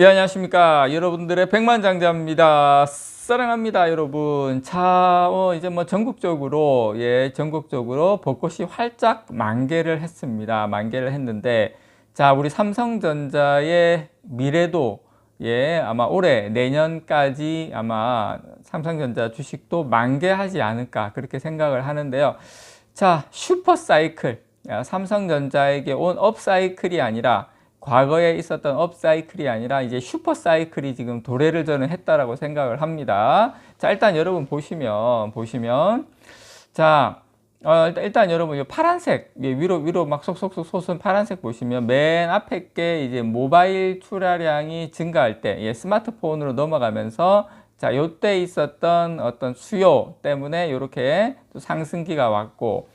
예, 안녕하십니까. 여러분들의 백만장자입니다. 사랑합니다, 여러분. 자, 어, 이제 뭐 전국적으로, 예, 전국적으로 벚꽃이 활짝 만개를 했습니다. 만개를 했는데, 자, 우리 삼성전자의 미래도, 예, 아마 올해, 내년까지 아마 삼성전자 주식도 만개하지 않을까, 그렇게 생각을 하는데요. 자, 슈퍼사이클. 삼성전자에게 온 업사이클이 아니라 과거에 있었던 업사이클이 아니라 이제 슈퍼사이클이 지금 도래를 저는 했다라고 생각을 합니다. 자, 일단 여러분 보시면, 보시면, 자, 어, 일단, 일단 여러분, 이 파란색, 위로, 위로 막 속속속 솟은 파란색 보시면 맨 앞에 게 이제 모바일 출하량이 증가할 때, 예, 스마트폰으로 넘어가면서 자, 요때 있었던 어떤 수요 때문에 이렇게 또 상승기가 왔고,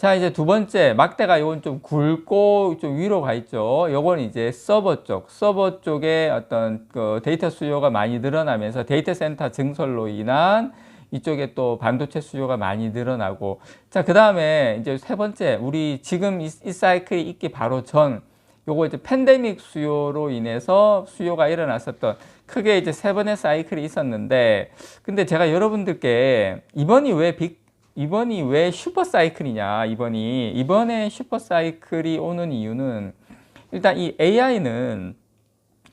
자, 이제 두 번째, 막대가 이건 좀 굵고 좀 위로 가 있죠. 요건 이제 서버 쪽, 서버 쪽에 어떤 그 데이터 수요가 많이 늘어나면서 데이터 센터 증설로 인한 이쪽에 또 반도체 수요가 많이 늘어나고. 자, 그 다음에 이제 세 번째, 우리 지금 이, 이 사이클이 있기 바로 전, 요거 이제 팬데믹 수요로 인해서 수요가 일어났었던 크게 이제 세 번의 사이클이 있었는데, 근데 제가 여러분들께 이번이 왜 빅 이번이 왜 슈퍼사이클이냐 이번이 이번에 슈퍼사이클이 오는 이유는 일단 이 AI는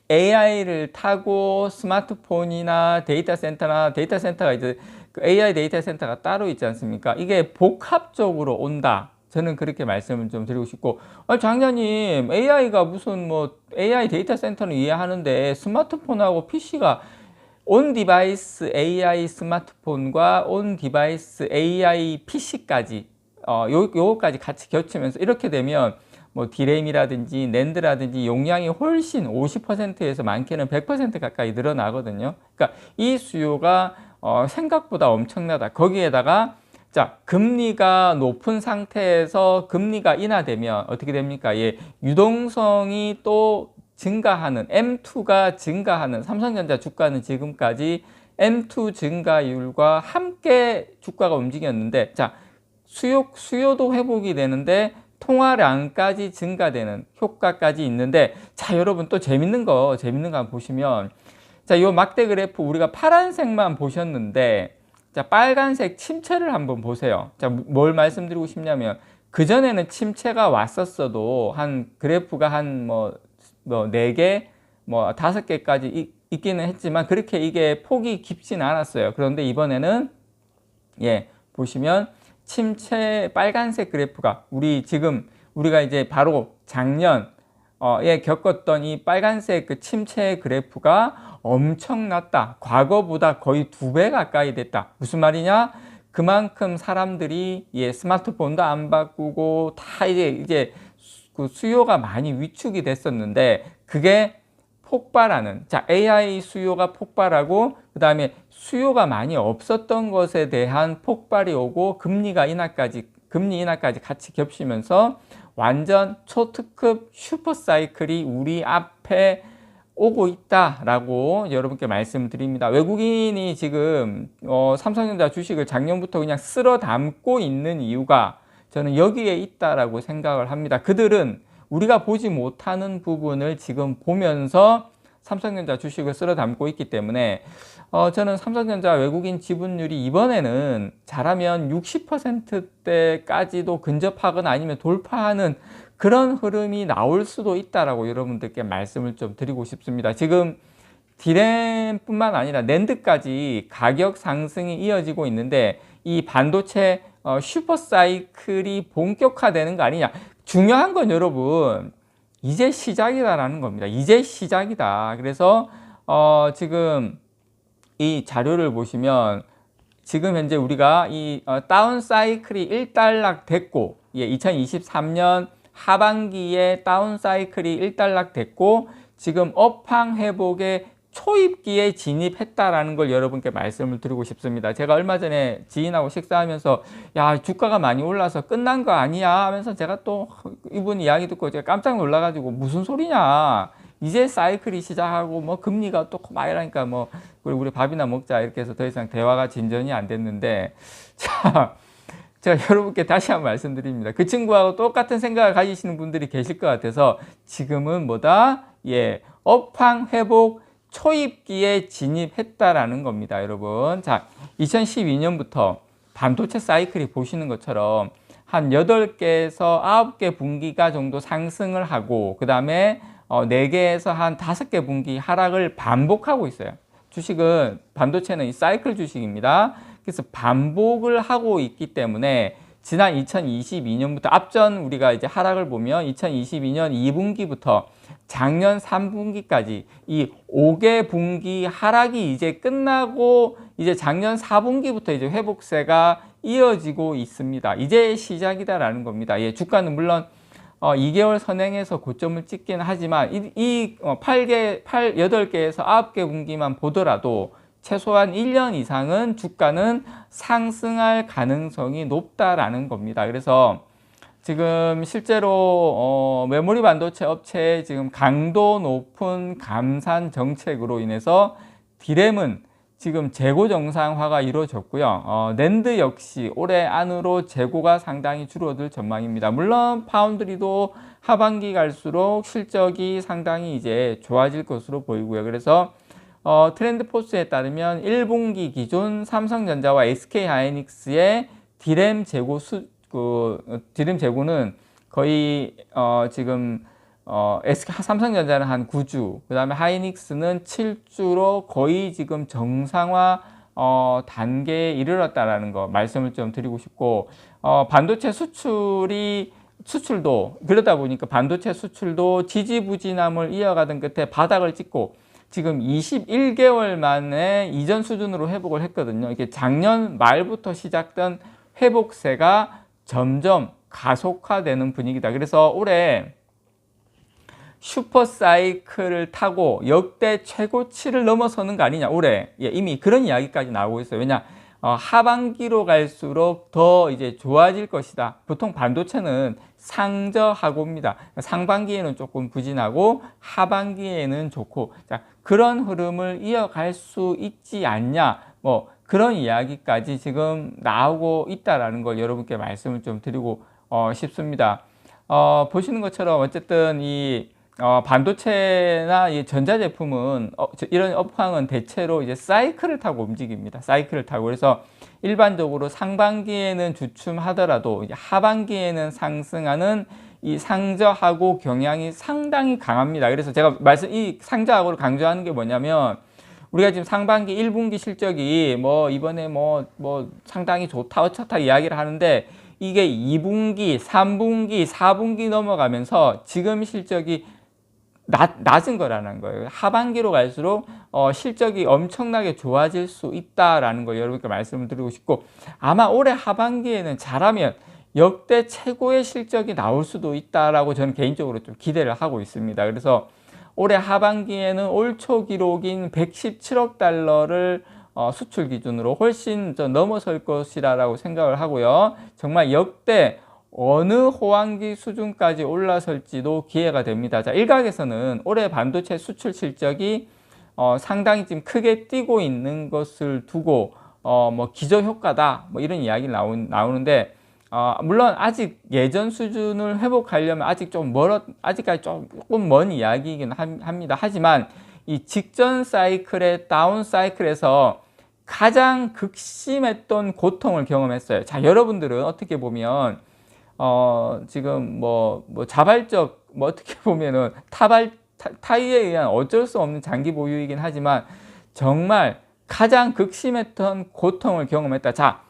AI를 타고 스마트폰이나 데이터 센터나 데이터 센터가 이제 그 AI 데이터 센터가 따로 있지 않습니까? 이게 복합적으로 온다. 저는 그렇게 말씀을 좀 드리고 싶고, 아, 장자님, AI가 무슨 뭐 AI 데이터 센터는 이해하는데 스마트폰하고 PC가 온 디바이스 AI 스마트폰과 온 디바이스 AI PC까지 어, 요, 요거까지 같이 겹치면서 이렇게 되면 뭐 디램이라든지 낸드라든지 용량이 훨씬 50%에서 많게는 100% 가까이 늘어나거든요. 그러니까 이 수요가 어, 생각보다 엄청나다. 거기에다가 자 금리가 높은 상태에서 금리가 인하되면 어떻게 됩니까? 예, 유동성이 또 증가하는 M2가 증가하는 삼성전자 주가는 지금까지 M2 증가율과 함께 주가가 움직였는데 자 수요 수요도 회복이 되는데 통화량까지 증가되는 효과까지 있는데 자 여러분 또 재밌는 거 재밌는 거 한번 보시면 자이 막대 그래프 우리가 파란색만 보셨는데 자 빨간색 침체를 한번 보세요. 자 뭘 말씀드리고 싶냐면 그전에는 침체가 왔었어도 한 그래프가 한 뭐 뭐 4개, 뭐 5개까지 있기는 했지만 그렇게 이게 폭이 깊진 않았어요. 그런데 이번에는 예, 보시면 침체 빨간색 그래프가 우리 지금 우리가 이제 바로 작년 에 겪었던 이 빨간색 그 침체 그래프가 엄청났다. 과거보다 거의 두 배 가까이 됐다. 무슨 말이냐? 그만큼 사람들이 예, 스마트폰도 안 바꾸고 다 이제 이제 그 수요가 많이 위축이 됐었는데 그게 폭발하는 자 AI 수요가 폭발하고 그 다음에 수요가 많이 없었던 것에 대한 폭발이 오고 금리가 인하까지 금리 인하까지 같이 겹치면서 완전 초특급 슈퍼 사이클이 우리 앞에 오고 있다라고 여러분께 말씀드립니다. 외국인이 지금 어, 삼성전자 주식을 작년부터 그냥 쓸어 담고 있는 이유가 저는 여기에 있다라고 생각을 합니다. 그들은 우리가 보지 못하는 부분을 지금 보면서 삼성전자 주식을 쓸어 담고 있기 때문에 어, 저는 삼성전자 외국인 지분율이 이번에는 잘하면 60%대까지도 근접하거나 아니면 돌파하는 그런 흐름이 나올 수도 있다라고 여러분들께 말씀을 좀 드리고 싶습니다. 지금 디램뿐만 아니라 낸드까지 가격 상승이 이어지고 있는데 이 반도체 어, 슈퍼사이클이 본격화되는 거 아니냐. 중요한 건 여러분, 이제 시작이다라는 겁니다. 이제 시작이다. 그래서, 어, 지금 이 자료를 보시면 지금 현재 우리가 이 어, 다운 사이클이 일단락 됐고, 예, 2023년 하반기에 다운 사이클이 일단락 됐고, 지금 업황 회복에 초입기에 진입했다라는 걸 여러분께 말씀을 드리고 싶습니다. 제가 얼마 전에 지인하고 식사하면서 야 주가가 많이 올라서 끝난 거 아니야 하면서 제가 또 이분 이야기 듣고 제가 깜짝 놀라가지고 무슨 소리냐 이제 사이클이 시작하고 뭐 금리가 또 막 이러니까 뭐 우리 밥이나 먹자 이렇게 해서 더 이상 대화가 진전이 안 됐는데 자 제가 여러분께 다시 한번 말씀드립니다. 그 친구하고 똑같은 생각을 가지시는 분들이 계실 것 같아서 지금은 뭐다 예, 업황 회복 초입기에 진입했다라는 겁니다, 여러분. 자, 2012년부터 반도체 사이클이 보시는 것처럼 한 8개에서 9개 분기가 정도 상승을 하고 그 다음에 어, 4개에서 한 5개 분기 하락을 반복하고 있어요. 주식은 반도체는 이 사이클 주식입니다. 그래서 반복을 하고 있기 때문에 지난 2022년부터 앞전 우리가 이제 하락을 보면 2022년 2분기부터 작년 3분기까지 이 5개 분기 하락이 이제 끝나고 이제 작년 4분기부터 이제 회복세가 이어지고 있습니다. 이제 시작이다라는 겁니다. 예, 주가는 물론 어, 2개월 선행해서 고점을 찍긴 하지만 이, 이 어, 8개, 8, 8개에서 9개 분기만 보더라도 최소한 1년 이상은 주가는 상승할 가능성이 높다라는 겁니다. 그래서 지금 실제로 어, 메모리 반도체 업체의 지금 강도 높은 감산 정책으로 인해서 디램은 지금 재고 정상화가 이루어졌고요. 어, 낸드 역시 올해 안으로 재고가 상당히 줄어들 전망입니다. 물론 파운드리도 하반기 갈수록 실적이 상당히 이제 좋아질 것으로 보이고요. 그래서 어, 트렌드 포스에 따르면 1분기 기존 삼성전자와 SK 하이닉스의 디램 재고 수, 그, 디램 재고는 거의 어, 지금 어, SK 삼성전자는 한 9주, 그 다음에 하이닉스는 7주로 거의 지금 정상화 어, 단계에 이르렀다라는 거 말씀을 좀 드리고 싶고 어, 반도체 수출이 수출도 그러다 보니까 반도체 수출도 지지부진함을 이어가던 끝에 바닥을 찍고 지금 21개월 만에 이전 수준으로 회복을 했거든요. 이게 작년 말부터 시작된 회복세가 점점 가속화되는 분위기다. 그래서 올해 슈퍼 사이클을 타고 역대 최고치를 넘어서는 거 아니냐 올해 예, 이미 그런 이야기까지 나오고 있어요 왜냐 어, 하반기로 갈수록 더 이제 좋아질 것이다. 보통 반도체는 상저하고입니다. 상반기에는 조금 부진하고 하반기에는 좋고 자, 그런 흐름을 이어갈 수 있지 않냐. 뭐 그런 이야기까지 지금 나오고 있다라는 걸 여러분께 말씀을 좀 드리고 어, 싶습니다. 어, 보시는 것처럼 어쨌든 이 어, 반도체나 이 전자제품은 어, 이런 업황은 대체로 이제 사이클을 타고 움직입니다. 사이클을 타고 그래서 일반적으로 상반기에는 주춤하더라도 하반기에는 상승하는 이 상저하고 경향이 상당히 강합니다. 그래서 제가 말씀 이 상저하고를 강조하는 게 뭐냐면 우리가 지금 상반기 1분기 실적이 뭐 이번에 뭐뭐 뭐 상당히 좋다 어쩌다 이야기를 하는데 이게 2분기, 3분기, 4분기 넘어가면서 지금 실적이 낮, 낮은 거라는 거예요. 하반기로 갈수록 어, 실적이 엄청나게 좋아질 수 있다라는 거 여러분께 말씀을 드리고 싶고 아마 올해 하반기에는 잘하면 역대 최고의 실적이 나올 수도 있다라고 저는 개인적으로 좀 기대를 하고 있습니다. 그래서 올해 하반기에는 올 초 기록인 117억 달러를 어, 수출 기준으로 훨씬 더 넘어설 것이라고 생각을 하고요. 정말 역대 어느 호황기 수준까지 올라설지도 기회가 됩니다. 자, 일각에서는 올해 반도체 수출 실적이 어, 상당히 지금 크게 뛰고 있는 것을 두고 어, 뭐 기저 효과다 뭐 이런 이야기 나오, 나오는데 어, 물론 아직 예전 수준을 회복하려면 아직 좀 멀어 아직까지 조금 먼 이야기이긴 합니다. 하지만 이 직전 사이클의 다운 사이클에서 가장 극심했던 고통을 경험했어요. 자, 여러분들은 어떻게 보면 어, 지금 뭐, 뭐 자발적, 뭐 어떻게 보면은 타발, 타, 이에 의한 어쩔 수 없는 장기 보유이긴 하지만 정말 가장 극심했던 고통을 경험했다. 자,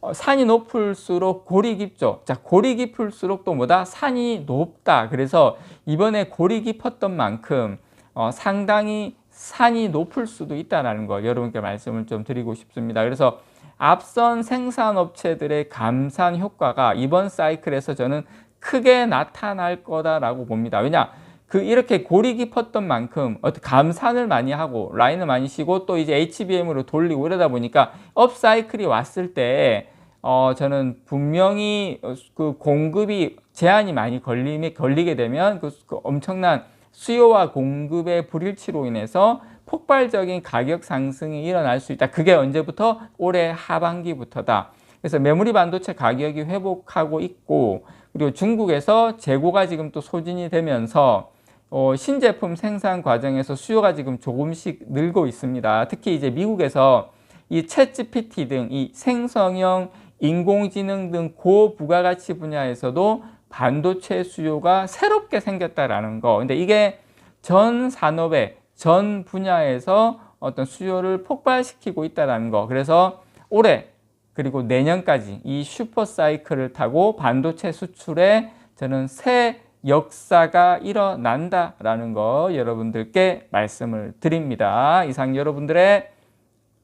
어, 산이 높을수록 골이 깊죠. 자, 골이 깊을수록 또 뭐다? 산이 높다. 그래서 이번에 골이 깊었던 만큼 어, 상당히 산이 높을 수도 있다는 거 여러분께 말씀을 좀 드리고 싶습니다. 그래서 앞선 생산업체들의 감산 효과가 이번 사이클에서 저는 크게 나타날 거다라고 봅니다. 왜냐? 그 이렇게 골이 깊었던 만큼 감산을 많이 하고 라인을 많이 쉬고 또 이제 HBM으로 돌리고 이러다 보니까 업 사이클이 왔을 때 어, 저는 분명히 그 공급이 제한이 많이 걸리, 걸리게 되면 그, 그 엄청난 수요와 공급의 불일치로 인해서 폭발적인 가격 상승이 일어날 수 있다. 그게 언제부터? 올해 하반기부터다. 그래서 메모리 반도체 가격이 회복하고 있고 그리고 중국에서 재고가 지금 또 소진이 되면서 어, 신제품 생산 과정에서 수요가 지금 조금씩 늘고 있습니다. 특히 이제 미국에서 이 챗GPT 등 이 생성형 인공지능 등 고부가가치 분야에서도 반도체 수요가 새롭게 생겼다라는 거. 근데 이게 전 산업의 전 분야에서 어떤 수요를 폭발시키고 있다라는 거. 그래서 올해 그리고 내년까지 이 슈퍼 사이클을 타고 반도체 수출에 저는 새 역사가 일어난다라는 거 여러분들께 말씀을 드립니다. 이상 여러분들의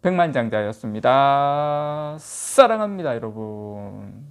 백만장자였습니다. 사랑합니다, 여러분.